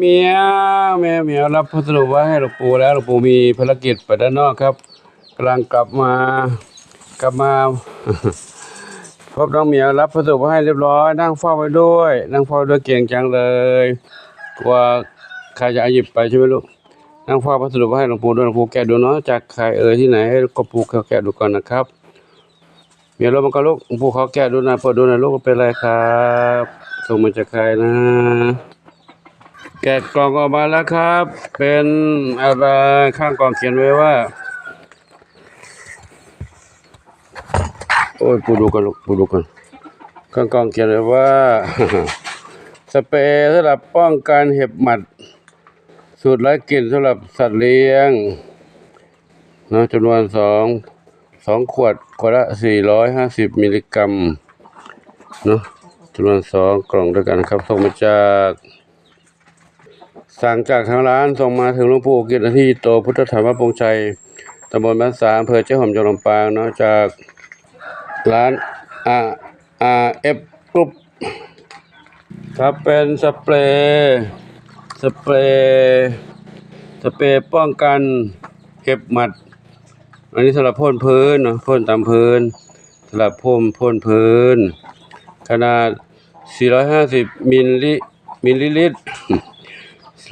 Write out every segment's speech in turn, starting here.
เมียวแม่เมียวรับพัสดุไว้ให้หลวงปู่แล้วหลวงปู่มีภารกิจไปด้านนอกครับกำลังกลับมากลับมาพบน้องเหมียวรับพัสดุไว้ให้เรียบร้อย นั่งเฝ้าไว้ด้วย นั่งเฝ้าด้วยเก่งจังเลยกลัวใครจะอาหยิบไปใช่ไหมลูกนั่งเฝ้าพัสดุไว้ให้หลวงปู่ด้วยหลวงปู่แกะดูเนาะจากใครเอ่ยที่ไหนให้หลวงปู่เขาแกะดูก่อนนะครับเมียวรถมันก็ลูกหลวงปู่เขาแกะดูนะเปิดดูน่อยลูกเป็นไรครับส่งมาจากใครนะ แกะกล่องออกมาแล้วครับ เป็นอะไรข้างกล่องเขียนไว้ว่า โอ้ยปูดูกันลูกปูดูกันข้างกล่องเขียนไว้ว่า สเปรย์สำหรับป้องกันเห็บหมัด สูตรไร้กลิ่นสำหรับสัตว์เลี้ยงนะจำนวนสองสองขวดขวดละสี่ร้อยห้าสิบมิลลิกรัมเนาะจำนวนสองกล่องด้วยกันครับส่งมาจาก สั่งจากทางร้านส่งมาถึงหลวงปู่กิตที่โตพุทธธรรมปงชัยตำบลบ้านสามอำเภอเจ้าหอมจังหวัดลำปางเนาะจากร้านอาอาเอฟกรุ๊ปครับเป็นสเปรย์สเปรย์สเปรย์ป้องกันเห็บหมัด อันนี้สำหรับพ่นพื้นเนาะพ่นตามพื้นสำหรับพ่นพ่นพื้น ขนาด 450 มิลลิมิลลิลิตร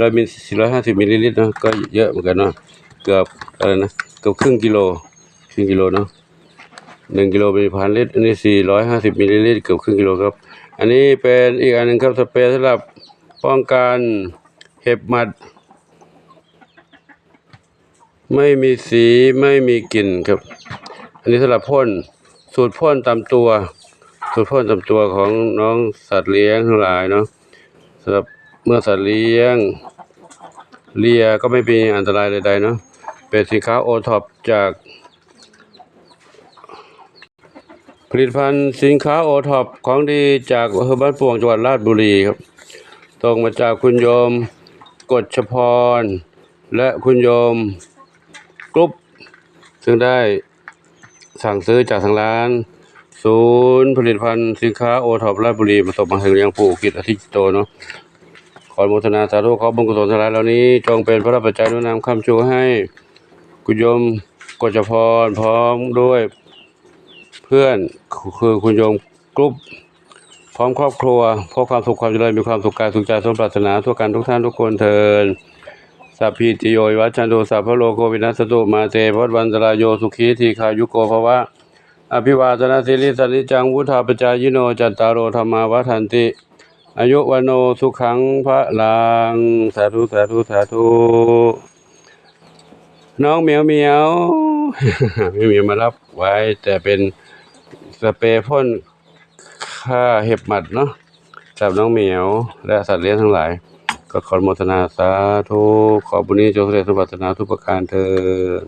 ร้อยมิลสี่ร้อยห้าสิบมิลลิลิตรเนอะก็เยอะเหมือนกันเนาะเกือบอะไรนะเกือบครึ่งกิโลครึ่งกิโลเนาะหนึ่งกิโลเป็นพันลิตรอันนี้สี่ร้อยห้าสิบมิลลิลิตรเกือบครึ่งกิโลครับ อันนี้เป็นอีกอันหนึ่งครับสเปรย์สำหรับป้องกันเห็บหมัด ไม่มีสีไม่มีกลิ่นครับ อันนี้สำหรับพ่นสูตรพ่นตามตัวสูตรพ่นตามตัวของน้องสัตว์เลี้ยงทั้งหลายเนาะสำหรับ เมื่อสัตว์เลี้ยงเลียก็ไม่มีอันตรายใดๆเนาะเป็นสินค้าโอท็อปจาก ผลิตภัณฑ์สินค้าโอท็อปของดีจากอำเภอบ้านปวงจังหวัดราชบุรีครับตรงมาจากคุณโยมกฎชพร และคุณโยมกรุ๊ปซึ่งได้สั่งซื้อจากทางร้าน ศูนย์ผลิตภัณฑ์สินค้าโอท็อปราชบุรีมาส่งมาถึงยังปู่กิจอาทิตย์โตเนาะ ขออนุโมทนาสาธุขอบุญกุศลทั้งหลายเหล่านี้จงเป็นพระปัจจัยนุนำคำชูให้คุณโยมกจพรพร้อมด้วย เพื่อนคือคุณโยมกรุ๊ปพร้อมครอบครัวพบความสุขความเจริญมีความสุขกายสุขใจสมปรารถนาทั่วกันทุกท่านทุกคนเทินสัพพิติโยวิวัชันโตสัพพะโลโควินัสตุมาเตพวัตวันตรายโยสุขีทีขายุโกภวะอภิวาทนาสิริสันิจังวุธาปจายโนจัตตารโอธรรมาวัฏันติ อายุวันโนสุขังพระลังสาธุสาธุสาธุน้องเหมียวเหมียวเหมียวเหมียวมารับไว้ แต่เป็นสเปรย์พ่นฆ่าเห็บหมัดเนาะสำหรับน้องเหมียว และสัตว์เลี้ยงทั้งหลาย ก็ขอโมทนาสาธุขอบุญนี้จงสำเร็จสมปรารถนาทุกประการเถิด